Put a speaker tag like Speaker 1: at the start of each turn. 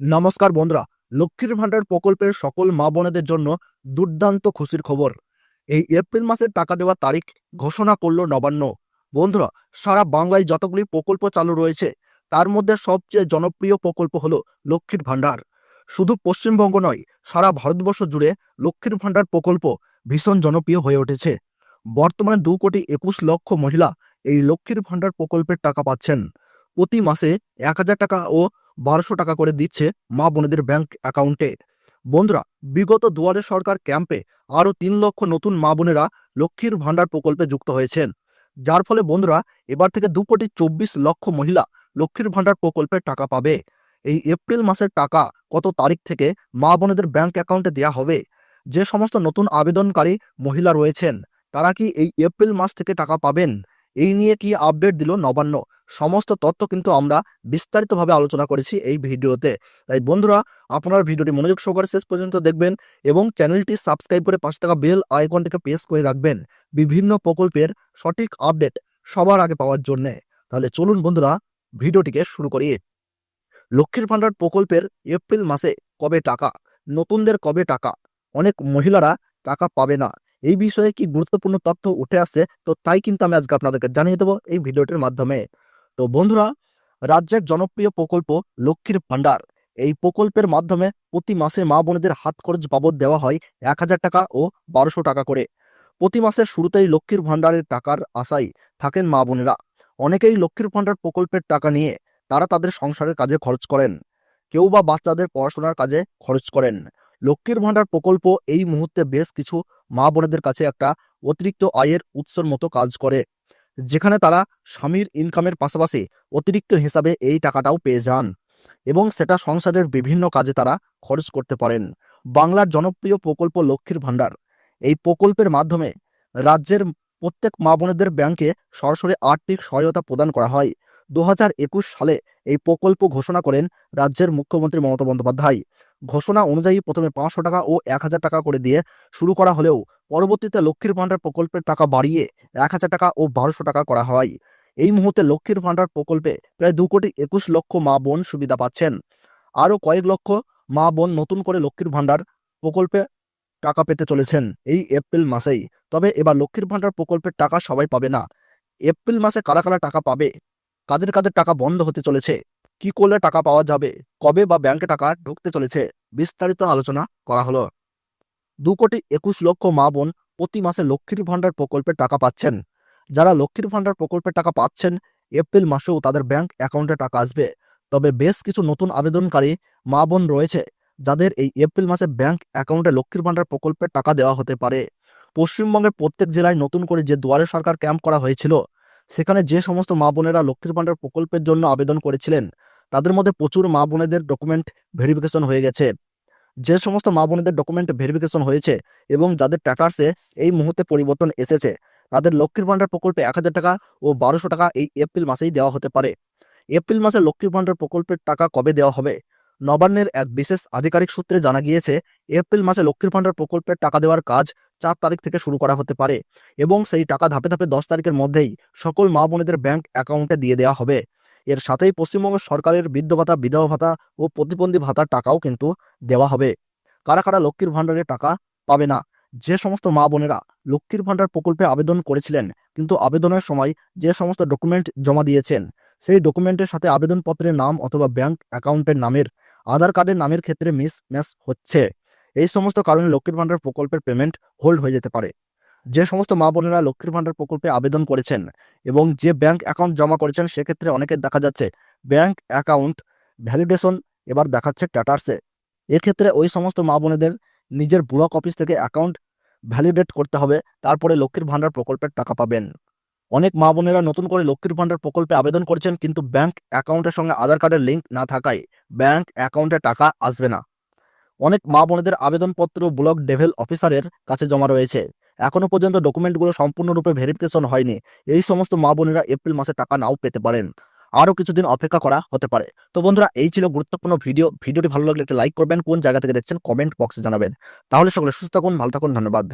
Speaker 1: নমস্কার বন্ধুরা, লক্ষ্মীর ভাণ্ডার প্রকল্পের সকল মা বোনেদের জন্য দুর্দান্ত খুশির খবর। এই এপ্রিল মাসের টাকা দেওয়ার তারিখ ঘোষণা করল নবান্ন। বন্ধুরা, সারা বাংলায় যতগুলি প্রকল্প চালু রয়েছে, তার মধ্যে সবচেয়ে জনপ্রিয় প্রকল্প হলো লক্ষ্মীর ভাণ্ডার। শুধু পশ্চিমবঙ্গ নয়, সারা ভারতবর্ষ জুড়ে লক্ষ্মীর ভাণ্ডার প্রকল্প ভীষণ জনপ্রিয় হয়ে উঠেছে। বর্তমানে দু কোটি একুশ লক্ষ মহিলা এই লক্ষ্মীর ভাণ্ডার প্রকল্পের টাকা পাচ্ছেন। প্রতি মাসে এক হাজার টাকা ও বারোশো টাকা করে দিচ্ছে মা বোনেদের ব্যাংক অ্যাকাউন্টে। বন্ধুরা, বিগত দুয়ারে সরকার ক্যাম্পে আরও তিন লক্ষ নতুন মা বোনেরা লক্ষ্মীর ভাণ্ডার প্রকল্পে যুক্ত হয়েছেন। যার ফলে বন্ধুরা, এবার থেকে দু কোটি চব্বিশ লক্ষ মহিলা লক্ষ্মীর ভাণ্ডার প্রকল্পের টাকা পাবে। এই এপ্রিল মাসের টাকা কত তারিখ থেকে মা বোনেদের ব্যাংক অ্যাকাউন্টে দেওয়া হবে? যে সমস্ত নতুন আবেদনকারী মহিলা রয়েছেন, তারা কি এই এপ্রিল মাস থেকে টাকা পাবেন? এই নিয়ে কি আপডেট দিল? নবান্ন। সমস্ত তথ্য কিন্তু আমরা বিস্তারিতভাবে আলোচনা করেছি এই ভিডিওতে। তাই বন্ধুরা, আপনার ভিডিওটি মনোযোগ সহকারে শেষ পর্যন্ত দেখবেন এবং চ্যানেলটি সাবস্ক্রাইব করে পাশে থাকা বেল আইকনটিকে প্রেস করে রাখবেন বিভিন্ন প্রকল্পের সঠিক আপডেট সবার আগে পাওয়ার জন্যে। তাহলে চলুন বন্ধুরা, ভিডিওটিকে শুরু করি। লক্ষ্মীর ভাণ্ডার প্রকল্পের এপ্রিল মাসে কবে টাকা? নতুনদের কবে টাকা? অনেক মহিলারা টাকা পাবে না। এই বিষয়ে কি গুরুত্বপূর্ণ তথ্য উঠে আসছে? তো তাই কিন্তু আমি আজকে আপনাদেরকে জানিয়ে দেবো এই ভিডিওটির মাধ্যমে। তো বন্ধুরা, রাজ্যের জনপ্রিয় প্রকল্প লক্ষ্মীর ভাণ্ডার। এই প্রকল্পের মাধ্যমে প্রতি মাসে মা বোনেদের হাত খরচ বাবদ দেওয়া হয় এক হাজার টাকা ও বারোশো টাকা করে। প্রতি মাসের শুরুতেই লক্ষ্মীর ভাণ্ডারের টাকার আশায় থাকেন মা বোনেরা। অনেকেই লক্ষ্মীর ভাণ্ডার প্রকল্পের টাকা নিয়ে তারা তাদের সংসারের কাজে খরচ করেন। কেউ বা বাচ্চাদের পড়াশোনার কাজে খরচ করেন। লক্ষ্মীর ভাণ্ডার প্রকল্প এই মুহূর্তে বেশ কিছু মা বোনেদের কাছে একটা অতিরিক্ত আয়ের উৎসর মতো কাজ করে, যেখানে তারা স্বামীর ইনকামের পাশাপাশি অতিরিক্ত হিসাবে এই টাকাটাও পেয়ে যান এবং সেটা সংসারের বিভিন্ন কাজে তারা খরচ করতে পারেন। বাংলার জনপ্রিয় প্রকল্প লক্ষ্মীর ভাণ্ডার। এই প্রকল্পের মাধ্যমে রাজ্যের প্রত্যেক মা বোনেদের ব্যাংকে সরাসরি আর্থিক সহায়তা প্রদান করা হয়। দু হাজার একুশ সালে এই প্রকল্প ঘোষণা করেন রাজ্যের মুখ্যমন্ত্রী মমতা বন্দ্যোপাধ্যায়। ঘোষণা অনুযায়ী প্রথমে পাঁচশো টাকা ও এক হাজার টাকা করে দিয়ে শুরু করা হলেও পরবর্তীতে লক্ষ্মীর ভাণ্ডার প্রকল্পের টাকা বাড়িয়ে এক হাজার টাকা ও বারোশো টাকা করা হয়। এই মুহূর্তে লক্ষ্মীর ভাণ্ডার প্রকল্পে প্রায় দু কোটি একুশ লক্ষ মা বোন সুবিধা পাচ্ছেন। আরও কয়েক লক্ষ মা বোন নতুন করে লক্ষ্মীর ভাণ্ডার প্রকল্পে টাকা পেতে চলেছেন এই এপ্রিল মাসেই। তবে এবার লক্ষ্মীর ভাণ্ডার প্রকল্পের টাকা সবাই পাবে না। এপ্রিল মাসে কারা কারা টাকা পাবে কাদের কাদের টাকা বন্ধ হতে চলেছে? কি করলে টাকা পাওয়া যাবে? কবে বা ব্যাংকে টাকা ঢুকতে চলেছে? বিস্তারিত আলোচনা করা হলো। দু কোটি একুশ লক্ষ মা বোন প্রতি মাসে লক্ষ্মীর ভাণ্ডার প্রকল্পের টাকা পাচ্ছেন। যারা লক্ষ্মীর ভাণ্ডার প্রকল্পের টাকা পাচ্ছেন, এপ্রিল মাসেও তাদের ব্যাংক অ্যাকাউন্টে টাকা আসবে। তবে বেশ কিছু নতুন আবেদনকারী মা বোন রয়েছে, যাদের এই এপ্রিল মাসে ব্যাংক অ্যাকাউন্টে লক্ষ্মীর ভাণ্ডার প্রকল্পের টাকা দেওয়া হতে পারে। পশ্চিমবঙ্গের প্রত্যেক জেলায় নতুন করে যে দুয়ারে সরকার ক্যাম্প করা হয়েছিল সেখানে যে সমস্ত মা বোনেরা লক্ষ্মীর ভাণ্ডার প্রকল্পের জন্য আবেদন করেছিলেন, তাদের মধ্যে প্রচুর মা বোনেদের ডকুমেন্ট ভেরিফিকেশন হয়ে গেছে। যে সমস্ত মা বোনেদের ডকুমেন্ট ভেরিফিকেশন হয়েছে এবং যাদের ট্যাটার্সে এই মুহূর্তে পরিবর্তন এসেছে, তাদের লক্ষ্মীর ভাণ্ডার প্রকল্পে এক হাজার টাকা ও বারোশো টাকা এই এপ্রিল মাসেই দেওয়া হতে পারে। এপ্রিল মাসে লক্ষ্মীর ভাণ্ডার প্রকল্পের টাকা কবে দেওয়া হবে? নবান্নের এক বিশেষ আধিকারিক সূত্রে জানা গিয়েছে, এপ্রিল মাসে লক্ষ্মীর ভাণ্ডার প্রকল্পের টাকা দেওয়ার কাজ চার তারিখ থেকে শুরু করা হতে পারে এবং সেই টাকা ধাপে ধাপে দশ তারিখের মধ্যেই সকল মা বোনেদের ব্যাংক অ্যাকাউন্টে দিয়ে দেওয়া হবে। এর সাথেই পশ্চিমবঙ্গ সরকারের বৃদ্ধ ভাতা বিধবা ভাতা ও প্রতিবন্ধী ভাতার টাকাও কিন্তু দেওয়া হবে। কারা কারা লক্ষ্মীর ভাণ্ডারের টাকা পাবে না। যে সমস্ত মা বোনেরা লক্ষ্মীর ভাণ্ডার প্রকল্পে আবেদন করেছিলেন, কিন্তু আবেদনের সময় যে সমস্ত ডকুমেন্ট জমা দিয়েছেন, সেই ডকুমেন্টের সাথে আবেদনপত্রের নাম অথবা ব্যাংক অ্যাকাউন্টের নামের আধার কার্ডের নামের ক্ষেত্রে মিস ম্যাচ হচ্ছে। এই সমস্ত কারণে লক্ষ্মীর ভাণ্ডার প্রকল্পের পেমেন্ট হোল্ড হয়ে যেতে পারে। যে সমস্ত মা বোনেরা লক্ষ্মীর ভাণ্ডার প্রকল্পে আবেদন করেছেন এবং যে ব্যাংক অ্যাকাউন্ট জমা করেছেন, সেক্ষেত্রে অনেকের দেখা যাচ্ছে ব্যাংক অ্যাকাউন্ট ভ্যালিডেশন এবার দেখাচ্ছে ট্যাটার্সে এক্ষেত্রে ওই সমস্ত মা বোনেদের নিজের ব্লক অফিস থেকে অ্যাকাউন্ট ভ্যালিডেট করতে হবে, তারপরে লক্ষ্মীর ভাণ্ডার প্রকল্পের টাকা পাবেন। অনেক মা বোনেরা নতুন করে লক্ষ্মীর ভাণ্ডার প্রকল্পে আবেদন করেছেন, কিন্তু ব্যাংক অ্যাকাউন্টের সঙ্গে আধার কার্ডের লিঙ্ক না থাকায় ব্যাংক অ্যাকাউন্টে টাকা আসবে না। অনেক মা বোনেদের আবেদনপত্র ব্লক ডেভেল অফিসারের কাছে জমা রয়েছে। এখনও পর্যন্ত ডকুমেন্টগুলো সম্পূর্ণরূপে ভেরিফিকেশন হয়নি। এই সমস্ত মা বোনেরা এপ্রিল মাসে টাকা নাও পেতে পারেন। আরও কিছুদিন অপেক্ষা করা হতে পারে। তো বন্ধুরা, এই ছিল গুরুত্বপূর্ণ ভিডিও। ভিডিওটি ভালো লাগলে একটা লাইক করবেন, কোন জায়গা থেকে দেখছেন কমেন্ট বক্সে জানাবেন। তাহলে সকলে সুস্থ থাকুন, ভালো থাকুন, ধন্যবাদ।